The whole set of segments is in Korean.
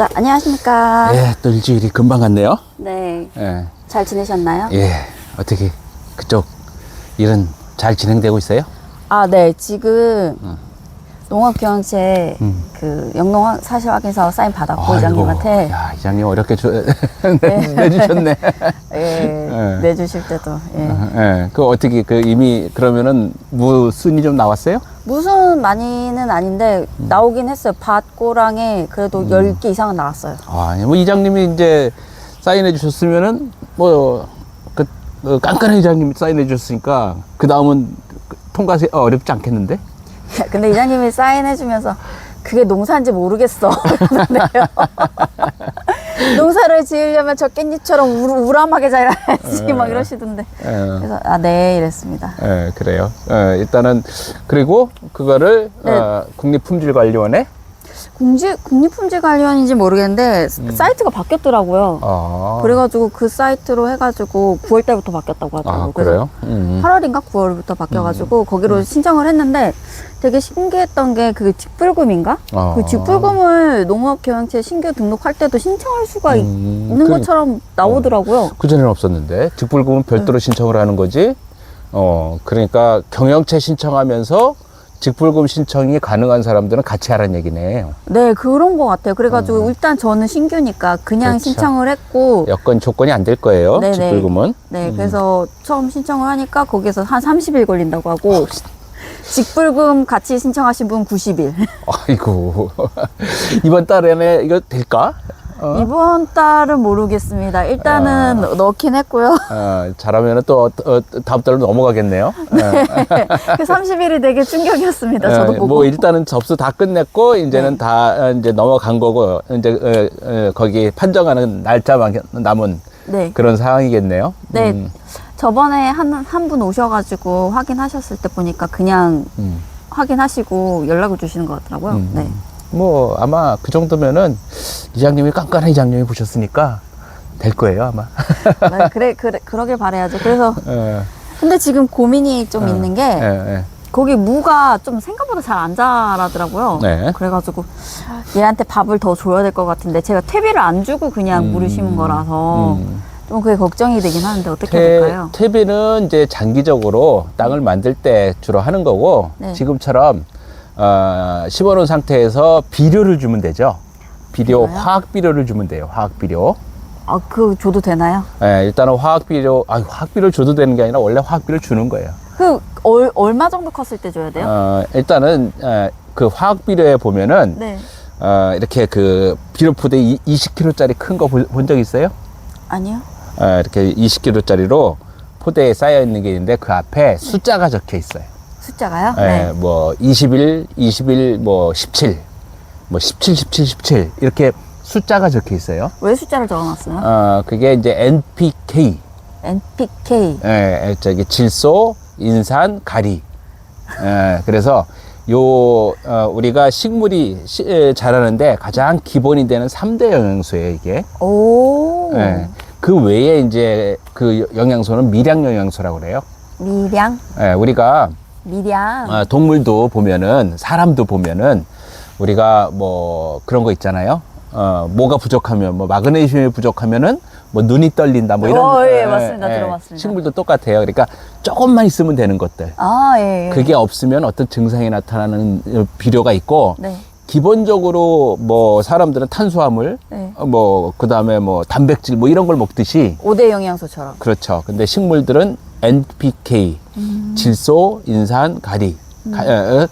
자, 안녕하십니까. 예, 또 일주일이 금방 갔네요. 네. 예, 잘 지내셨나요? 예, 어떻게 그쪽 일은 잘 진행되고 있어요? 아, 네. 지금 농업경영체 음. 그 영농 사실 확인서 사인 받았고 이장님한테 야, 이장님 어렵게 주, 네. 내주셨네. 예, 네. 내주실 때도 예. 예, 그 어떻게 그 이미 그러면은 무 순이 좀 나왔어요? 무슨 많이는 아닌데 나오긴 했어요. 밭고랑에 그래도 10개 이상은 나왔어요. 아, 뭐 이장님이 이제 사인해 주셨으면은 뭐 그, 그 깐깐한 이장님이 사인해 주셨으니까 그 다음은 통과시 어, 어렵지 않겠는데? 근데 이장님이 사인해주면서 그게 농사인지 모르겠어. 그러는데요. 농사를 지으려면 저 깻잎처럼 우, 우람하게 자라야지 막 이러시던데. 예. 그래서 아, 네 이랬습니다. 예, 그래요. 예, 일단은 그리고 그거를 네. 어, 국립품질관리원에 국지, 국립품질관리원인지 모르겠는데 사이트가 바뀌었더라고요. 음. 아, 그래가지고 그 사이트로 해가지고 9월 달부터 바뀌었다고 하더라고요. 아 그래요? 음. 8월인가 9월부터 바뀌어가지고 거기로 신청을 했는데 되게 신기했던 게 그 직불금인가? 아. 그 직불금을 농업경영체 신규 등록할 때도 신청할 수가 있- 음, 있는 그- 것처럼 나오더라고요. 그 전에는 없었는데 직불금은 별도로 신청을 하는 거지. 어, 그러니까 경영체 신청하면서 직불금 신청이 가능한 사람들은 같이 하라는 얘기네. 네, 그런 것 같아요. 그래가지고 일단 저는 신규니까 그냥 음. 그렇죠. 신청을 했고 여건 조건이 안 될 거예요. 네네. 직불금은. 네, 그래서 처음 신청을 하니까 거기서 한 30일 걸린다고 하고 직불금 같이 신청하신 분 90일. 아이고 이번 달에는 이거 될까? 어? 이번 달은 모르겠습니다. 일단은 아. 넣긴 했고요. 어, 잘하면은 또 어, 어, 다음 달로 넘어가겠네요. 어. 그 30일이 되게 충격이었습니다. 저도 예, 보고. 뭐 일단은 접수 다 끝냈고 이제는 다 어, 이제 넘어간 거고 이제 어, 어, 거기 판정하는 날짜만 남은 네. 그런 상황이겠네요. 네. 음, 저번에 한, 한 분 오셔가지고 확인하셨을 때 보니까 그냥 음. 확인하시고 연락을 주시는 것 같더라고요. 음. 네. 뭐 아마 그 정도면은 이장님이 깐깐한 이장님이 보셨으니까 될 거예요 아마. 네, 그래, 그래, 그러길 바라야죠. 그래서, 예, 근데 지금 고민이 좀 어, 있는 게, 예, 예. 거기 무가 좀 생각보다 잘 안 자라더라고요. 네. 그래가지고 얘한테 밥을 더 줘야 될 것 같은데 제가 퇴비를 안 주고 그냥 음. 물을 심은 거라서 음. 좀 그게 걱정이 되긴 하는데 어떻게 해야 퇴, 될까요? 퇴비는 이제 장기적으로 땅을 만들 때 주로 하는 거고 네. 지금처럼 어, 심어놓은 상태에서 비료를 주면 되죠. 비료, 비료요? 화학 비료를 주면 돼요. 화학 비료. 아, 그 줘도 되나요? 예, 일단은 화학 비료, 아, 화학 비료를 줘도 되는 게 아니라 원래 화학 비료를 주는 거예요. 그 얼, 얼마 정도 컸을 때 줘야 돼요? 어, 일단은 에, 그 화학 비료에 보면은 네. 어, 이렇게 그 비료 포대 20kg짜리 큰 거 본 적 있어요? 아니요. 어, 이렇게 20kg짜리로 포대에 쌓여 있는 게 있는데 그 앞에 숫자가 적혀 있어요. 숫자가요? 예, 네. 뭐 21, 21, 뭐 17, 뭐 17, 17, 17 이렇게 숫자가 적혀 있어요. 왜 숫자를 적어놨어요? 어, 그게 이제 NPK, NPK. 예, 저기 질소, 인산, 가리. 예, 그래서 요 어, 우리가 식물이 시, 에, 자라는데 가장 기본이 되는 삼대 영양소예요, 이게. 오. 예. 그 외에 이제 그 영양소는 미량 영양소라고 그래요. 미량? 예, 우리가 미량. 어, 동물도 보면은 사람도 보면은 우리가 뭐 그런 거 있잖아요. 어, 뭐가 부족하면 뭐 마그네슘이 부족하면은 뭐 눈이 떨린다 뭐 이런 어, 예, 맞습니다. 들어봤습니다. 식물도 똑같아요. 그러니까 조금만 있으면 되는 것들. 아, 예, 예. 그게 없으면 어떤 증상이 나타나는 어, 비료가 있고 네. 기본적으로 뭐 사람들은 탄수화물 네. 어, 뭐 그다음에 뭐 단백질 뭐 이런 걸 먹듯이 5대 영양소처럼. 그렇죠. 근데 식물들은 NPK, 음. 질소, 인산, 가리, 가- 어, 어,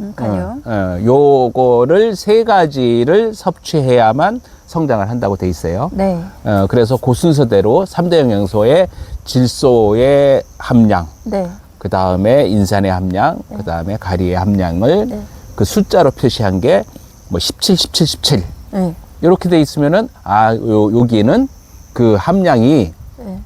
음. 어, 어, 요거를 세 가지를 섭취해야만 성장을 한다고 돼 있어요. 네. 어, 그래서 그 순서대로 삼대 영양소의 질소의 함량, 네. 그 다음에 인산의 함량, 그 다음에 가리의 함량을 네. 그 숫자로 표시한 게뭐 17, 17, 17 네. 이렇게 돼 있으면은 아 요, 여기는 그 함량이 네.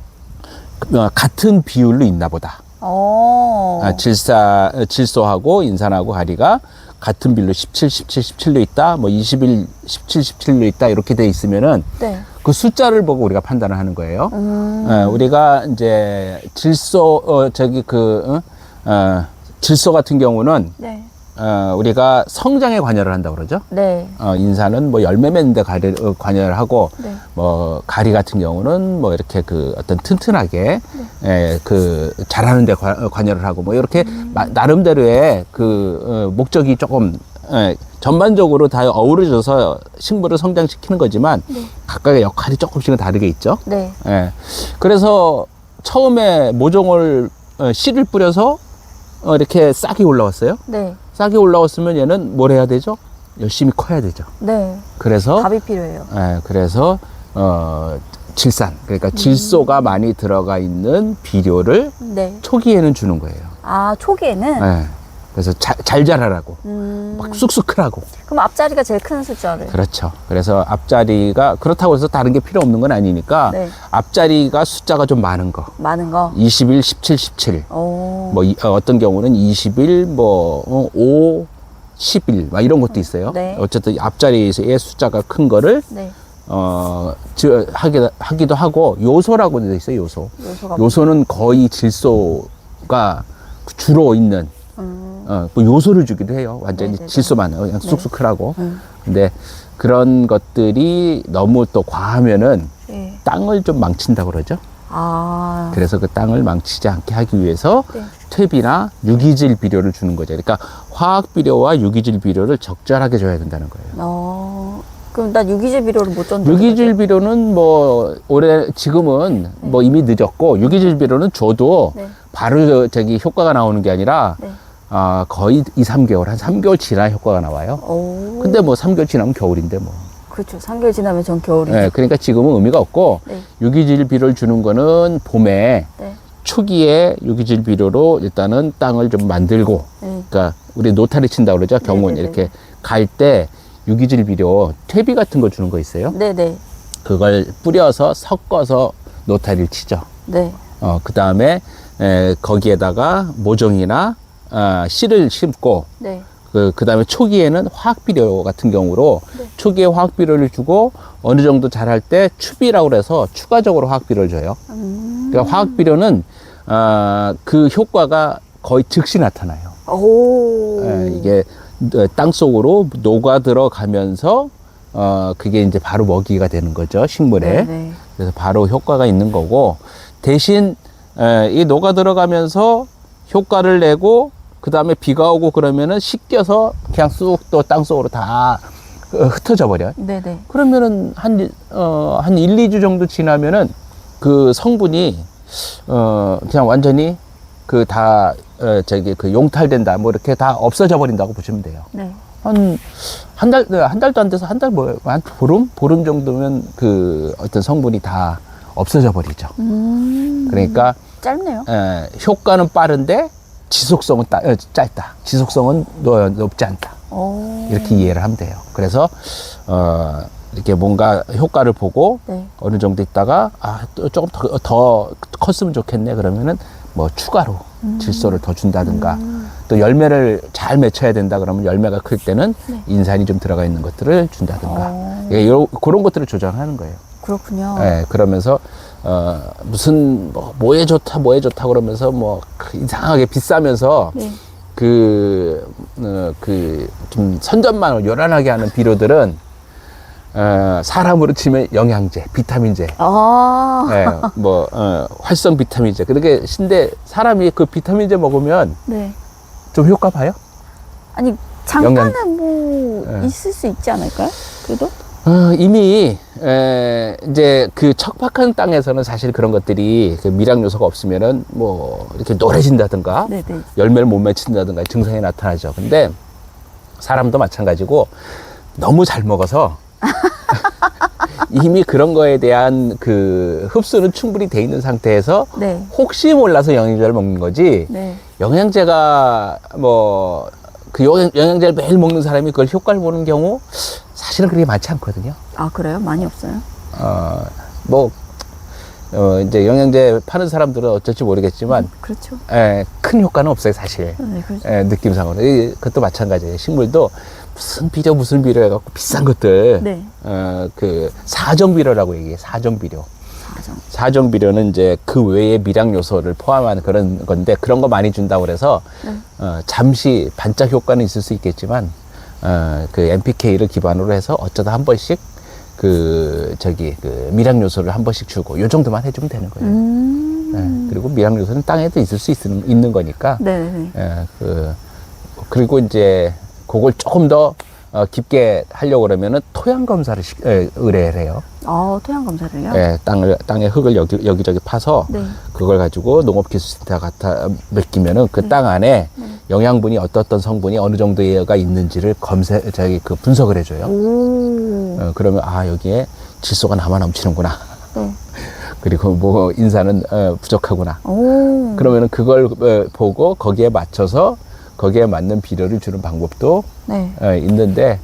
어, 같은 비율로 있나 보다. 어. 아, 질사, 어, 질소하고 인산하고 가리가 같은 비율로 17, 17, 17로 있다, 뭐 21, 17, 17로 있다, 이렇게 돼 있으면은 네. 그 숫자를 보고 우리가 판단을 하는 거예요. 음. 어, 우리가 이제 질소, 어, 저기 그, 어, 어, 질소 같은 경우는 네. 어, 우리가 성장에 관여를 한다고 그러죠. 네. 어, 인사는 뭐 열매 맺는데 관여, 어, 관여를 하고 네. 뭐 가리 같은 경우는 뭐 이렇게 그 어떤 튼튼하게 네. 에, 그 자라는데 관, 어, 관여를 하고 뭐 이렇게 음. 마- 나름대로의 그 어, 목적이 조금 에, 전반적으로 다 어우러져서 식물을 성장시키는 거지만 네. 각각의 역할이 조금씩은 다르게 있죠. 네. 예. 그래서 처음에 모종을 어, 씨를 뿌려서 어, 이렇게 싹이 올라왔어요. 네. 싹이 올라왔으면 얘는 뭘 해야 되죠? 열심히 커야 되죠. 네. 그래서 밥이 필요해요. 예, 그래서 어, 질산 그러니까 질소가 많이 들어가 있는 비료를 네. 초기에는 주는 거예요. 아, 초기에는? 예. 그래서 자, 잘 자라라고 음. 막 쑥쑥 크라고 그럼 앞자리가 제일 큰 숫자를. 그렇죠. 그래서 앞자리가 그렇다고 해서 다른 게 필요 없는 건 아니니까 네. 앞자리가 숫자가 좀 많은 거 많은 거. 21, 17, 17 오. 뭐 이- 어, 떤 경우는 21, 뭐 어, 5, 11, 막 이런 것도 있어요. 네. 어쨌든 앞자리의 숫자가 큰 거를 네. 어 저, 하기, 하기도 하고 요소라고 돼 있어요. 요소. 요소가. 요소는 거의 질소가 주로 있는 음. 어, 뭐 요소를 주기도 해요. 완전히 네네네. 질소만 그냥 쑥쑥 크라고. 음. 근데 그런 것들이 너무 또 과하면은 네. 땅을 좀 망친다고 그러죠. 아. 그래서 그 땅을 망치지 않게 하기 위해서 네. 퇴비나 유기질 비료를 주는 거죠. 그러니까 화학 비료와 유기질 비료를 적절하게 줘야 된다는 거예요. 어. 그럼 나 유기질 비료를 못 줬는데. 유기질 비료는 뭐 올해 지금은 뭐 이미 늦었고 유기질 비료는 줘도 네. 바로 저- 저기 효과가 나오는 게 아니라 네. 아 거의 2, 3개월 한 3개월 지나야 효과가 나와요. 오. 근데 뭐 3개월 지나면 겨울인데 뭐. 그렇죠. 3개월 지나면 전 겨울이죠. 네, 그러니까 지금은 의미가 없고 네. 유기질 비료를 주는 거는 봄에 네. 초기에 유기질 비료로 일단은 땅을 좀 만들고 네. 그러니까 우리 노타리 친다 그러죠 경운 네네네. 이렇게 갈때 유기질 비료 퇴비 같은 거 주는 거 있어요 네, 네. 그걸 뿌려서 섞어서 노타리를 치죠 네. 어, 그 다음에 거기에다가 모종이나 아, 씨를 심고 네. 그, 그 다음에 초기에는 화학비료 같은 경우로 네. 초기에 화학비료를 주고 어느 정도 자랄 때 추비라고 그래서 추가적으로 화학비료를 줘요. 음. 그러니까 화학비료는 아, 그 효과가 거의 즉시 나타나요. 오. 예, 이게 땅 속으로 녹아 들어가면서 어, 그게 이제 바로 먹이가 되는 거죠, 식물에. 네, 네. 그래서 바로 효과가 있는 거고 대신 에, 이 녹아 들어가면서 효과를 내고 그 다음에 비가 오고 그러면은 씻겨서 그냥 쑥 또 땅속으로 다 어, 흩어져 버려. 네, 네. 그러면은 한, 어, 한 1, 2주 정도 지나면은 그 성분이 어, 그냥 완전히 그 다, 어, 저기 그 용탈된다. 뭐 이렇게 다 없어져 버린다고 보시면 돼요. 네. 한, 한 달, 네, 한 달도 안 돼서 한 달 뭐, 한 보름? 보름 정도면 그 어떤 성분이 다 없어져 버리죠. 음. 그러니까, 짧네요. 에, 효과는 빠른데 지속성은 따, 어, 짧다. 지속성은 노- 높지 않다. 오. 이렇게 이해를 하면 돼요. 그래서, 어, 이렇게 뭔가 효과를 보고 네. 어느 정도 있다가, 아, 또 조금 더, 더 컸으면 좋겠네. 그러면은 뭐 추가로 질소를 더 준다든가 음. 또 열매를 잘 맺혀야 된다 그러면 열매가 클 때는 네. 인산이 좀 들어가 있는 것들을 준다든가 어. 예, 요, 그런 것들을 조정하는 거예요. 그렇군요. 예, 그러면서 어, 무슨 뭐, 뭐에 좋다 뭐에 좋다 그러면서 뭐그 이상하게 비싸면서 네. 그, 어, 그, 좀 선전만 요란하게 하는 비료들은, 어, 사람으로 치면 영양제, 비타민제, 아. 예, 뭐, 어, 활성 비타민제. 그렇게, 신데 사람이 그 비타민제 먹으면 네. 좀 효과 봐요? 아니, 잠깐은 뭐 네. 있을 수 있지 않을까요? 그래도? 어, 이미 에, 이제 그 척박한 땅에서는 사실 그런 것들이 그 미량 요소가 없으면은 뭐 이렇게 노래진다든가 네, 네. 열매를 못 맺힌다든가 증상이 나타나죠. 근데 사람도 마찬가지고 너무 잘 먹어서 이미 그런 거에 대한 그 흡수는 충분히 돼 있는 상태에서 네. 혹시 몰라서 영양제를 먹는 거지 네. 영양제가 뭐 그 영양제를 매일 먹는 사람이 그걸 효과를 보는 경우 사실은 그렇게 많지 않거든요. 아, 그래요? 많이 없어요? 어, 뭐, 어, 이제 영양제 파는 사람들은 어쩔지 모르겠지만, 그렇죠. 에, 큰 효과는 없어요, 사실. 네, 그렇죠. 에, 느낌상으로. 이, 그것도 마찬가지예요. 식물도 무슨 비료, 무슨 비료 해갖고 비싼 것들, 네. 어, 그, 사전 비료라고 얘기해, 사전 비료. 사정. 사정 비료는 이제 그 외의 미량 요소를 포함한 그런 건데 그런 거 많이 준다고 그래서 네. 어, 잠시 반짝 효과는 있을 수 있겠지만 어, 그 NPK를 기반으로 해서 어쩌다 한 번씩 그 저기 그 미량 요소를 한 번씩 주고 요 정도만 해주면 되는 거예요. 음. 예, 그리고 미량 요소는 땅에도 있을 수 있는, 있는 거니까 네네. 예, 그 그리고 이제 그걸 조금 더 어, 깊게 하려고 그러면은 토양 검사를 시, 에, 의뢰를 해요. 어, 토양 검사를요? 예, 땅을 땅에 흙을 여기 여기저기 파서 네. 그걸 가지고 농업기술센터 갖다 맡기면은 그 땅 안에 네. 영양분이 어떤 성분이 어느 정도가 있는지를 검색 저기 그 분석을 해줘요. 오. 어, 그러면 아 여기에 질소가 남아 넘치는구나. 네. 그리고 뭐 인산은 어, 부족하구나. 오. 그러면은 그걸 어, 보고 거기에 맞춰서 거기에 맞는 비료를 주는 방법도 네. 어, 있는데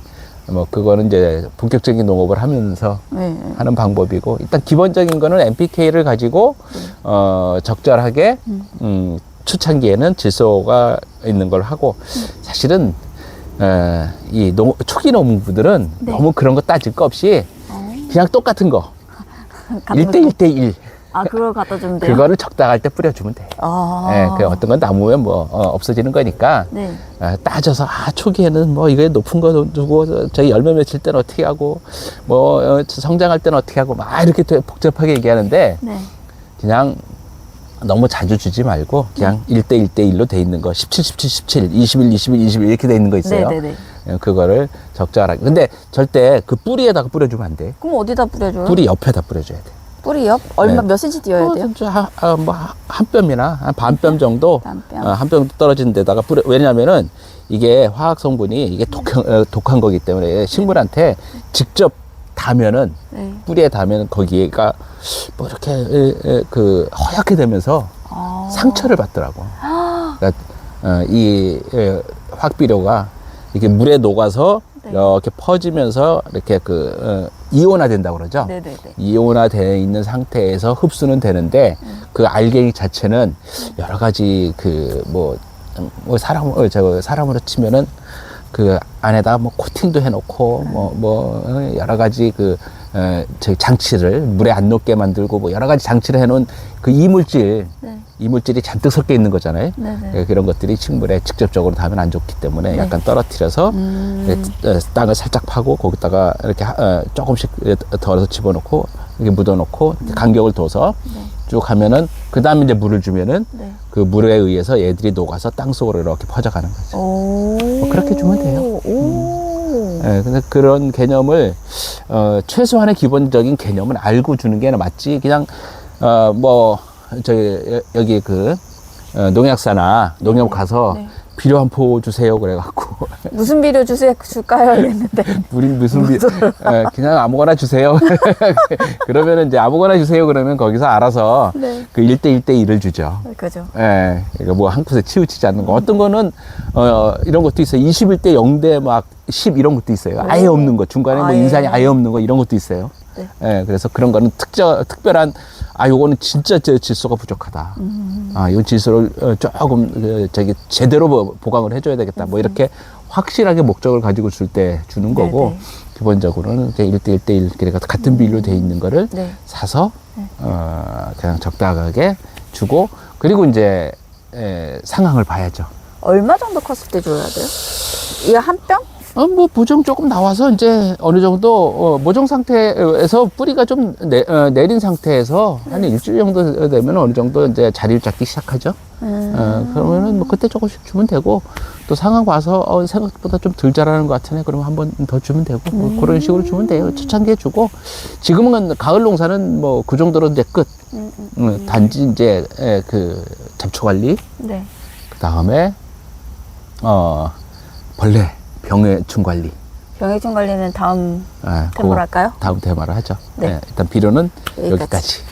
뭐 그거는 이제 본격적인 농업을 하면서 네. 하는 방법이고 일단 기본적인 거는 NPK를 가지고 어 적절하게 음, 초창기에는 질소가 있는 걸 하고 사실은 어, 이 농, 초기 농부들은 네. 너무 그런 거 따질 거 없이 어. 그냥 똑같은 거 일 대 일 대 일 아, 그걸 갖다 주면 돼요? 그거를 적당할 때 뿌려주면 돼. 아. 예, 그 어떤 건 남으면 뭐 어, 없어지는 거니까 네. 아, 따져서 아 초기에는 뭐 이게 높은 거 두고 저희 열매 맺힐 때는 어떻게 하고 뭐 어, 성장할 때는 어떻게 하고 막 이렇게 또 복잡하게 얘기하는데 네. 그냥 너무 자주 주지 말고 그냥 네. 일대일대 일로 돼 있는 거 17, 17, 17, 21, 21, 21 이렇게 돼 있는 거 있어요. 네네네. 예, 그거를 적절하게. 근데 절대 그 뿌리에다가 뿌려주면 안 돼. 그럼 어디다 뿌려줘요? 뿌리 옆에다 뿌려줘야 돼. 뿌리 옆? 얼마, 네. 몇 띄어야 돼요? 어, 저 한, 아, 뭐, 한 뼘이나 한 반 뼘 정도, 반 뼘. 어, 한 뼘 떨어진 데다가 뿌려, 왜냐면은 이게 화학 성분이 이게 독한, 어, 독한 거기 때문에 식물한테 직접 닿으면은 네. 뿌리에 닿으면 거기가 뭐 이렇게 그 허옇게 되면서 아. 상처를 받더라고. 그러니까 어, 이 에, 화학비료가 이렇게 물에 녹아서 네. 이렇게 퍼지면서 이렇게 그 어, 이온화 된다고 그러죠. 네 네 네. 이온화 되어 있는 상태에서 흡수는 되는데 그 알갱이 자체는 여러 가지 그뭐 뭐 사람 어, 저 사람으로 치면은 그 안에다 뭐 코팅도 해놓고 뭐 뭐 여러 가지 그 어, 저기 장치를 물에 안 녹게 만들고 뭐 여러 가지 장치를 해놓은 그 이물질 네. 이물질이 잔뜩 섞여 있는 거잖아요. 네네. 예, 그런 것들이 식물에 직접적으로 닿으면 안 좋기 때문에 네. 약간 떨어뜨려서 음. 예, 어, 땅을 살짝 파고 거기다가 이렇게 하- 어, 조금씩 덜어서 집어넣고 이렇게 묻어놓고 간격을 둬서 네. 쭉 하면은 그 다음에 이제 물을 주면은 네. 그 물에 의해서 얘들이 녹아서 땅 속으로 이렇게 퍼져가는 거죠. 오. 뭐 그렇게 주면 돼요. 오. 예, 근데 그런 개념을 어, 최소한의 기본적인 개념은 알고 주는 게 맞지. 그냥 어, 뭐 저기 여- 여기 그 어, 농약사나 농협 가서 네. 비료 한 포 주세요 그래갖고 무슨 비료 주세요 줄까요? 이랬는데. 우린 무슨 비 예, 그냥 아무거나 주세요. 그러면은 이제 아무거나 주세요 그러면 거기서 알아서 네. 그 1대 1대 1을 주죠. 그죠. 예, 그러니까 뭐 한 컷에 치우치지 않는 거. 어떤 거는, 어, 이런 것도 있어요. 21대 0대 막10 이런 것도 있어요. 아예 오. 없는 거. 중간에 뭐 아예. 인산이 아예 없는 거 이런 것도 있어요. 네. 예, 그래서 그런 거는 특정, 특별한, 아, 요거는 진짜 제 질소가 부족하다. 음. 아, 요 질소를 어, 조금, 그, 저기, 제대로 보- 보강을 해줘야 되겠다. 뭐 이렇게 확실하게 목적을 가지고 줄 때 주는 거고, 음. 네네. 기본적으로는 이제 1대 1대 1, 그러니까 같은 비율로 돼 있는 거를 네. 사서 어, 그냥 적당하게 주고 그리고 이제 에, 상황을 봐야죠. 얼마 정도 컸을 때 줘야 돼요? 이게 한 뼘? 어, 뭐 보정 조금 나와서 이제 어느 정도 어, 모종 상태에서 뿌리가 좀 내, 어, 내린 상태에서 한 일주일 정도 되면 어느 정도 이제 자리를 잡기 시작하죠. 음. 어, 그러면은 뭐 그때 조금씩 주면 되고 또 상황 봐서 어, 생각보다 좀 덜 자라는 것 같으네. 그러면 한 번 더 주면 되고 뭐 그런 식으로 주면 돼요. 초창기에 주고 지금은 가을 농사는 뭐 그 정도로 이제 끝. 음, 음. 음, 단지 이제 에, 그 잡초 관리 네. 그 다음에 어 벌레 병해충 관리. 병해충 관리는 다음 예, 그거 할까요? 다음 테마를 하죠. 네. 예, 일단 비료는 여기까지. 여기까지.